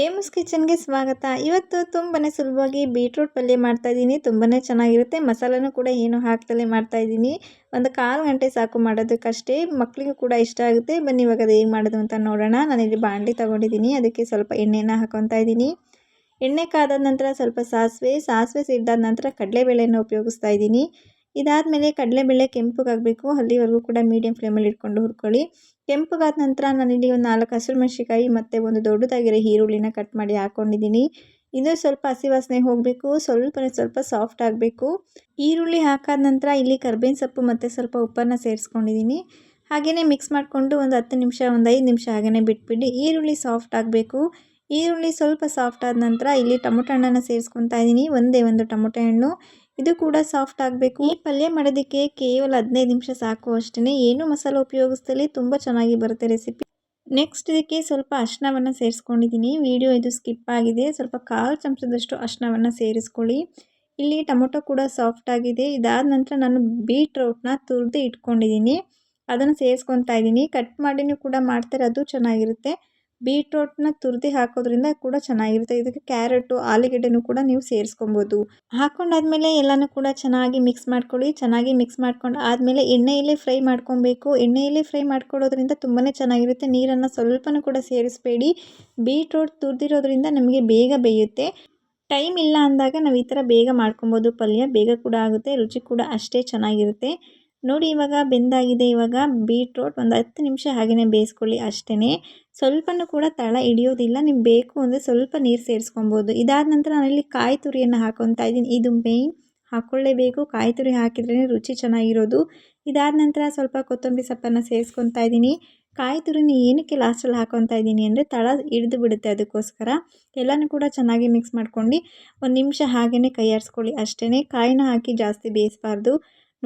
AIIMS ಕಿಚನ್ಗೆ ಸ್ವಾಗತ. ಇವತ್ತು ತುಂಬನೇ ಸುಲಭವಾಗಿ ಬೀಟ್ರೂಟ್ ಪಲ್ಯ ಮಾಡ್ತಾಯಿದ್ದೀನಿ ತುಂಬನೇ ಚೆನ್ನಾಗಿರುತ್ತೆ. ಮಸಾಲನೂ ಕೂಡ ಏನು ಹಾಕ್ತಲೇ ಮಾಡ್ತಾಯಿದ್ದೀನಿ ಒಂದು ಕಾಲು ಗಂಟೆ ಸಾಕು ಮಾಡೋದಕ್ಕಷ್ಟೇ. ಮಕ್ಕಳಿಗೂ ಕೂಡ ಇಷ್ಟ ಆಗುತ್ತೆ. ಬನ್ನಿ ಇವಾಗ ಅದು ಹೇಗೆ ಮಾಡೋದು ಅಂತ ನೋಡೋಣ. ನಾನಿಲ್ಲಿ ಬಾಣಲಿ ತೊಗೊಂಡಿದ್ದೀನಿ. ಅದಕ್ಕೆ ಸ್ವಲ್ಪ ಎಣ್ಣೆನ ಹಾಕೊತಾ ಇದ್ದೀನಿ. ಎಣ್ಣೆ ಕಾದ ನಂತರ ಸ್ವಲ್ಪ ಸಾಸಿವೆ. ಸಾಸಿವೆ ಸಿಡ್ದಾದ ನಂತರ ಕಡಲೆಬೇಳೆಯನ್ನು ಉಪಯೋಗಿಸ್ತಾ ಇದ್ದೀನಿ. ಇದಾದಮೇಲೆ ಕಡಲೆಬೇಳೆ ಕೆಂಪಗಾಗಬೇಕು, ಅಲ್ಲಿವರೆಗೂ ಕೂಡ ಮೀಡಿಯಂ ಫ್ಲೇಮಲ್ಲಿ ಇಟ್ಕೊಂಡು ಹುರ್ಕೊಳ್ಳಿ. ಕೆಂಪಗಾದ ನಂತರ ನಾನಿಲ್ಲಿ ಒಂದು ನಾಲ್ಕು ಹಸಿರು ಮೆಣಸಿಕಾಯಿ ಮತ್ತು ಒಂದು ದೊಡ್ಡದಾಗಿರೋ ಈರುಳ್ಳಿನ ಕಟ್ ಮಾಡಿ ಹಾಕ್ಕೊಂಡಿದ್ದೀನಿ ಇನ್ನೂ ಸ್ವಲ್ಪ ಹಸಿ ವಾಸನೆ ಹೋಗಬೇಕು ಸ್ವಲ್ಪ ಸ್ವಲ್ಪ ಸಾಫ್ಟ್ ಆಗಬೇಕು. ಈರುಳ್ಳಿ ಹಾಕಾದ ನಂತರ ಇಲ್ಲಿ ಕರ್ಬೇವಿನ ಸೊಪ್ಪು ಮತ್ತು ಸ್ವಲ್ಪ ಉಪ್ಪನ್ನು ಸೇರಿಸ್ಕೊಂಡಿದ್ದೀನಿ. ಹಾಗೆಯೇ ಮಿಕ್ಸ್ ಮಾಡಿಕೊಂಡು ಒಂದು ಹತ್ತು ನಿಮಿಷ, ಒಂದು ಐದು ನಿಮಿಷ ಹಾಗೆಯೇ ಬಿಟ್ಬಿಡಿ. ಈರುಳ್ಳಿ ಸಾಫ್ಟ್ ಆಗಬೇಕು. ಈರುಳ್ಳಿ ಸ್ವಲ್ಪ ಸಾಫ್ಟ್ ಆದ ನಂತರ ಇಲ್ಲಿ ಟೊಮೊಟೊ ಹಣ್ಣನ್ನು ಸೇರಿಸ್ಕೊತಾ ಇದ್ದೀನಿ ಒಂದೇ ಒಂದು ಟೊಮೊಟೊ ಹಣ್ಣು. ಇದು ಕೂಡ ಸಾಫ್ಟ್ ಆಗಬೇಕು. ಈ ಪಲ್ಯ ಮಾಡೋದಕ್ಕೆ ಕೇವಲ ಹದಿನೈದು ನಿಮಿಷ ಸಾಕು ಅಷ್ಟೇ ಏನು ಮಸಾಲೆ ಉಪಯೋಗಿಸ್ದಲ್ಲಿ ತುಂಬ ಚೆನ್ನಾಗಿ ಬರುತ್ತೆ ರೆಸಿಪಿ ನೆಕ್ಸ್ಟ್ ಇದಕ್ಕೆ ಸ್ವಲ್ಪ ಅರ್ಶನವನ್ನು ಸೇರಿಸ್ಕೊಂಡಿದ್ದೀನಿ ವಿಡಿಯೋ ಇದು ಸ್ಕಿಪ್ ಆಗಿದೆ. ಸ್ವಲ್ಪ ಕಾಲು ಚಮಚದಷ್ಟು ಅರ್ಶನವನ್ನು ಸೇರಿಸ್ಕೊಳ್ಳಿ. ಇಲ್ಲಿ ಟೊಮೊಟೊ ಕೂಡ ಸಾಫ್ಟ್ ಆಗಿದೆ. ಇದಾದ ನಂತರ ನಾನು ಬೀಟ್ರೂಟ್ನ ತುರಿದು ಇಟ್ಕೊಂಡಿದ್ದೀನಿ ಅದನ್ನು ಸೇರಿಸ್ಕೊತಾ ಇದ್ದೀನಿ ಕಟ್ ಮಾಡಿನೂ ಕೂಡ ಮಾಡ್ತಾರೆ. ಅದು ಚೆನ್ನಾಗಿರುತ್ತೆ. ಬೀಟ್ರೋಟ್ನ ತುರಿದು ಹಾಕೋದ್ರಿಂದ ಕೂಡ ಚೆನ್ನಾಗಿರುತ್ತೆ. ಇದಕ್ಕೆ ಕ್ಯಾರೆಟು, ಆಲೂಗೆಡ್ಡೆನೂ ಕೂಡ ನೀವು ಸೇರಿಸ್ಕೊಬೋದು. ಹಾಕೊಂಡಾದ್ಮೇಲೆ ಎಲ್ಲನೂ ಕೂಡ ಚೆನ್ನಾಗಿ ಮಿಕ್ಸ್ ಮಾಡ್ಕೊಳ್ಳಿ. ಚೆನ್ನಾಗಿ ಮಿಕ್ಸ್ ಮಾಡ್ಕೊಂಡು ಆದಮೇಲೆ ಎಣ್ಣೆಯಲ್ಲೇ ಫ್ರೈ ಮಾಡ್ಕೊಬೇಕು. ಎಣ್ಣೆಯಲ್ಲೇ ಫ್ರೈ ಮಾಡ್ಕೊಳ್ಳೋದ್ರಿಂದ ತುಂಬಾ ಚೆನ್ನಾಗಿರುತ್ತೆ. ನೀರನ್ನು ಸ್ವಲ್ಪನೂ ಕೂಡ ಸೇರಿಸಬೇಡಿ. ಬೀಟ್ರೋಟ್ ತುರಿದಿರೋದ್ರಿಂದ ನಮಗೆ ಬೇಗ ಬೇಯುತ್ತೆ. ಟೈಮ್ ಇಲ್ಲ ಅಂದಾಗ ನಾವು ಈ ಥರ ಬೇಗ ಮಾಡ್ಕೊಬೋದು. ಪಲ್ಯ ಬೇಗ ಕೂಡ ಆಗುತ್ತೆ. ರುಚಿ ಕೂಡ ಅಷ್ಟೇ ಚೆನ್ನಾಗಿರುತ್ತೆ. ನೋಡಿ ಇವಾಗ ಬೆಂದಾಗಿದೆ ಇವಾಗ. ಬೀಟ್ರೋಟ್ ಒಂದು ಹತ್ತು ನಿಮಿಷ ಹಾಗೆಯೇ ಬೇಯಿಸ್ಕೊಳ್ಳಿ ಅಷ್ಟೇ ಸ್ವಲ್ಪನೂ ಕೂಡ ತಳ ಹಿಡಿಯೋದಿಲ್ಲ. ನಿಮ್ಗೆ ಬೇಕು ಅಂದರೆ ಸ್ವಲ್ಪ ನೀರು ಸೇರಿಸ್ಕೊಬೋದು. ಇದಾದ ನಂತರ ನಾನಿಲ್ಲಿ ಕಾಯಿ ತುರಿಯನ್ನು ಹಾಕೊತಾ ಇದ್ದೀನಿ. ಇದು ಮೇಯ್ನ್ ಹಾಕ್ಕೊಳ್ಳೇಬೇಕು ಕಾಯಿ ತುರಿ ಹಾಕಿದ್ರೇ ರುಚಿ ಚೆನ್ನಾಗಿರೋದು. ಇದಾದ ನಂತರ ಸ್ವಲ್ಪ ಕೊತ್ತಂಬರಿ ಸೊಪ್ಪನ್ನು ಸೇರಿಸ್ಕೊತಾ ಇದ್ದೀನಿ. ಕಾಯಿ ತುರಿನ ಏನಕ್ಕೆ ಲಾಸ್ಟಲ್ಲಿ ಹಾಕೊತಾ ಇದ್ದೀನಿ ಅಂದರೆ ತಳ ಹಿಡಿದು ಬಿಡುತ್ತೆ ಅದಕ್ಕೋಸ್ಕರ. ಎಲ್ಲನೂ ಕೂಡ ಚೆನ್ನಾಗಿ ಮಿಕ್ಸ್ ಮಾಡ್ಕೊಂಡು ಒಂದು ನಿಮಿಷ ಹಾಗೆಯೇ ಕೈ ಆಡಿಸ್ಕೊಳ್ಳಿ ಅಷ್ಟೇ ಕಾಯಿನ ಹಾಕಿ ಜಾಸ್ತಿ ಬೇಯಿಸಬಾರ್ದು.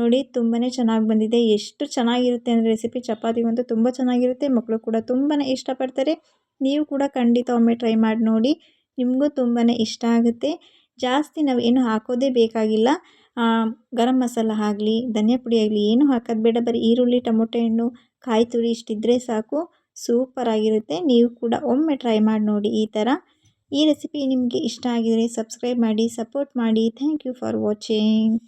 ನೋಡಿ ತುಂಬಾ ಚೆನ್ನಾಗಿ ಬಂದಿದೆ. ಎಷ್ಟು ಚೆನ್ನಾಗಿರುತ್ತೆ ಅಂದರೆ ರೆಸಿಪಿ ಚಪಾತಿಗಂತೂ ತುಂಬ ಚೆನ್ನಾಗಿರುತ್ತೆ. ಮಕ್ಕಳು ಕೂಡ ತುಂಬಾ ಇಷ್ಟಪಡ್ತಾರೆ. ನೀವು ಕೂಡ ಖಂಡಿತ ಒಮ್ಮೆ ಟ್ರೈ ಮಾಡಿ ನೋಡಿ. ನಿಮಗೂ ತುಂಬಾ ಇಷ್ಟ ಆಗುತ್ತೆ. ಜಾಸ್ತಿ ನಾವು ಏನು ಹಾಕೋದೇ ಬೇಕಾಗಿಲ್ಲ. ಗರಂ ಮಸಾಲ ಆಗಲಿ, ಧನಿಯಾ ಪುಡಿ ಆಗಲಿ, ಏನು ಹಾಕೋದು ಬೇಡ. ಬರೀ ಈರುಳ್ಳಿ, ಟೊಮೊಟೊ ಹಣ್ಣು, ಕಾಯಿ ತುರಿ ಇಷ್ಟಿದ್ದರೆ ಸಾಕು. ಸೂಪರಾಗಿರುತ್ತೆ ನೀವು ಕೂಡ ಒಮ್ಮೆ ಟ್ರೈ ಮಾಡಿ ನೋಡಿ ಈ ಥರ ಈ ರೆಸಿಪಿ ನಿಮಗೆ ಇಷ್ಟ ಆಗಿದರೆ ಸಬ್ಸ್ಕ್ರೈಬ್ ಮಾಡಿ ಸಪೋರ್ಟ್ ಮಾಡಿ. Thank you for watching